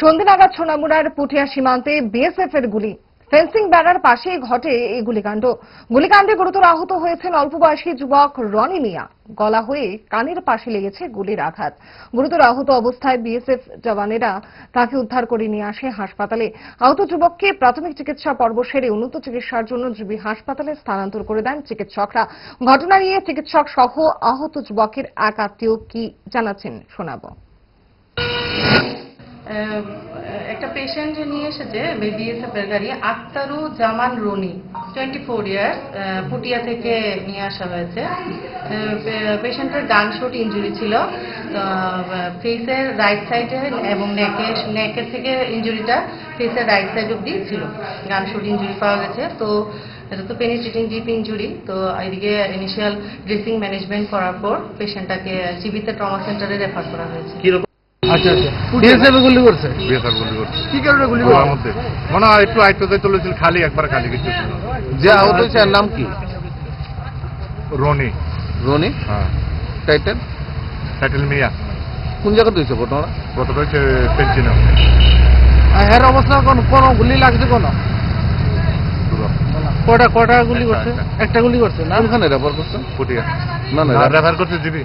সন্ধে নাগাদ সোনামুড়ার পুঠিয়া সীমান্তে বিএসএফ এর গুলি। ফেন্সিং বেড়ার পাশে ঘটে এই গুলিকাণ্ড। গুলিকাণ্ডে গুরুতর আহত হয়েছেন অল্প বয়সী যুবক রনি মিয়া। গলা হয়ে কানের পাশে লেগেছে গুলির আঘাত। গুরুতর আহত অবস্থায় বিএসএফ জওয়ানেরা তাকে উদ্ধার করে নিয়ে আসে হাসপাতালে। আহত যুবককে প্রাথমিক চিকিৎসা পর্ব সেরে উন্নত চিকিৎসার জন্য জিবি হাসপাতালে স্থানান্তর করে দেন চিকিৎসকরা। ঘটনা নিয়ে চিকিৎসক সহ আহত যুবকের এক আত্মীয় কি জানাচ্ছেন শোনাবো। একটা পেশেন্ট নিয়ে এসেছে বিএসএফ এর গাড়ি Aktaru Zaman Roni twenty four years Puthia থেকে নিয়ে আসা হয়েছে। পেশেন্টের গান শুট ইঞ্জুরি ছিল ফেসের রাইট সাইডে এবং নেকে নেকের থেকে ইঞ্জুরিটা ফেসের রাইট সাইড অব্দি ছিল। গান শুট ইঞ্জুরি পাওয়া গেছে, তো, এটা তো পেনিট্রেটিং ডিপ ইঞ্জুরি তো, এদিকে ইনিশিয়াল ড্রেসিং ম্যানেজমেন্ট করার পর পেশেন্টটাকে জিবিতে ট্রমা সেন্টারে রেফার করা হয়েছে। আচ্ছা আচ্ছা। বিএসএফ গুলি করছে? বিএসআর গুলি করছে। কি কারণে গুলি গোলার করছে মধ্যে। মনে হয় একটু খালি একবার খালি কিছু না। যে আহত হয়েছে নাম কি? রনি। রনি? হ্যাঁ। Title title Mia. কোন জায়গাতে হয়েছে ঘটনা কতটা হচ্ছে পেন্সিনো হের অবস্থা কোন কোন গুলি লাগছে কোন? কটা কটা গুলি করছে? একটা। একটা গুলি করছে না? কোনখানে রেফার করছেন পুটিয়া। না না রেফার করছে জিবি।